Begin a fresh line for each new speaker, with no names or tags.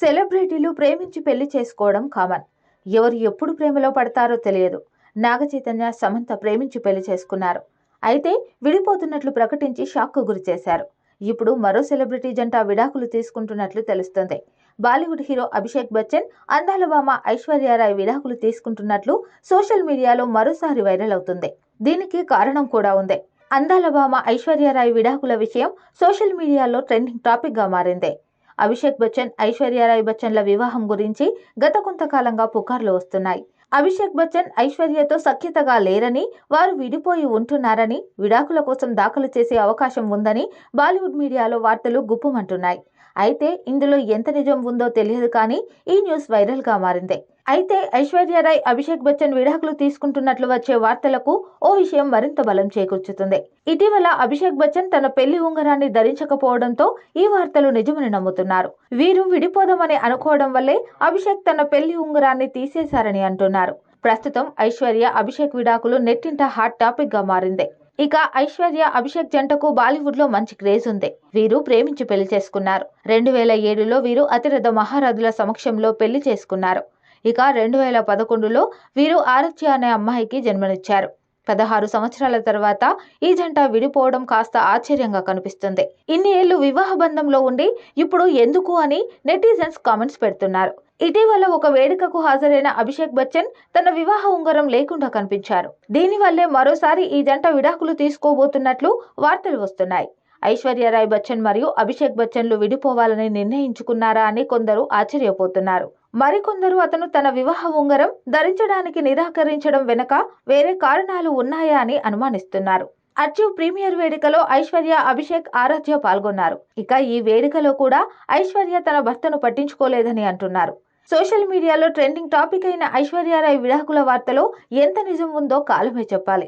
సెలబ్రిటీలు ప్రేమించి పెళ్ళి చేసుకోవడం కామన్. ఎవరు ఎప్పుడు ప్రేమలో పడతారో తెలియదు. నాగ చైతన్య సమంత ప్రేమించి పెళ్ళి చేసుకున్నారు. అయితే విడిపోతున్నట్లు ప్రకటించి షాక్కు గురి చేశారు. ఇప్పుడు మరో సెలబ్రిటీ జంట విడాకులు తీసుకుంటున్నట్లు తెలుస్తుంది. బాలీవుడ్ హీరో అభిషేక్ బచ్చన్ అందాల భామ ఐశ్వర్యారాయ్ విడాకులు తీసుకుంటున్నట్లు సోషల్ మీడియాలో మరోసారి వైరల్ అవుతుంది. దీనికి కారణం కూడా ఉంది. అందాల భామ ఐశ్వర్యారాయ్ విడాకుల విషయం సోషల్ మీడియాలో ట్రెండింగ్ టాపిక్గా మారింది. అభిషేక్ బచ్చన్ ఐశ్వర్యారాయ్ బచ్చన్ల వివాహం గురించి గత కొంతకాలంగా పుకార్లు వస్తున్నాయి. అభిషేక్ బచ్చన్ ఐశ్వర్యతో సఖ్యతగా లేరని వారు విడిపోయి ఉంటున్నారని విడాకుల కోసం దాఖలు చేసే అవకాశం ఉందని బాలీవుడ్ మీడియాలో వార్తలు గుప్పమంటున్నాయి. అయితే ఇందులో ఎంత నిజం ఉందో తెలియదు కానీ ఈ న్యూస్ వైరల్గా మారింది. అయితే ఐశ్వర్యరాయ్ అభిషేక్ బచ్చన్ విడాకులు తీసుకుంటున్నట్లు వచ్చే వార్తలకు ఓ విషయం మరింత బలం చేకూర్చుతుంది. ఇటీవల అభిషేక్ బచ్చన్ తన పెళ్ళి ఉంగరాన్ని ధరించకపోవడంతో ఈ వార్తలు నిజమని నమ్ముతున్నారు. వీరు విడిపోదామని అనుకోవడం వల్లే అభిషేక్ తన పెళ్ళి ఉంగరాన్ని తీసేశారని అంటున్నారు. ప్రస్తుతం ఐశ్వర్య అభిషేక్ విడాకులు నెట్టింట హాట్ టాపిక్గా మారింది. ఇక ఐశ్వర్య అభిషేక్ జంటకు బాలీవుడ్లో మంచి క్రేజ్ ఉంది. వీరు ప్రేమించి పెళ్ళి చేసుకున్నారు. రెండు వేల ఏడులో వీరు అతిరథ మహారథుల సమక్షంలో పెళ్ళి చేసుకున్నారు. ఇక రెండు వేల పదకొండులో వీరు ఆరత్య అనే అమ్మాయికి జన్మనిచ్చారు. పదహారు సంవత్సరాల తర్వాత ఈ జంట విడిపోవడం కాస్త ఆశ్చర్యంగా కనిపిస్తుంది. ఇన్ని ఏళ్ళు వివాహ బంధంలో ఉండి ఇప్పుడు ఎందుకు అని నెటిజన్స్ కామెంట్స్ పెడుతున్నారు. ఇటీవల ఒక వేడుకకు హాజరైన అభిషేక్ బచ్చన్ తన వివాహ ఉంగరం లేకుండా కనిపించారు. దీనివల్లే మరోసారి ఈ జంట విడాకులు తీసుకోబోతున్నట్లు వార్తలు వస్తున్నాయి. ఐశ్వర్యరాయ్ బచ్చన్ మరియు అభిషేక్ బచ్చన్లు విడిపోవాలని నిర్ణయించుకున్నారా అని కొందరు ఆశ్చర్యపోతున్నారు. మరికొందరు అతను తన వివాహ ఉంగరం ధరించడానికి నిరాకరించడం వెనుక వేరే కారణాలు ఉన్నాయా అని అనుమానిస్తున్నారు. అర్జీవ్ ప్రీమియర్ వేడుకలో ఐశ్వర్య అభిషేక్ ఆరాధ్య పాల్గొన్నారు. ఇక ఈ వేడుకలో కూడా ఐశ్వర్య తన భర్తను పట్టించుకోలేదని అంటున్నారు. సోషల్ మీడియాలో ట్రెండింగ్ టాపిక్ అయిన ఐశ్వర్యారాయ్ విడాకుల వార్తలో ఎంత నిజం ఉందో కాలమే చెప్పాలి.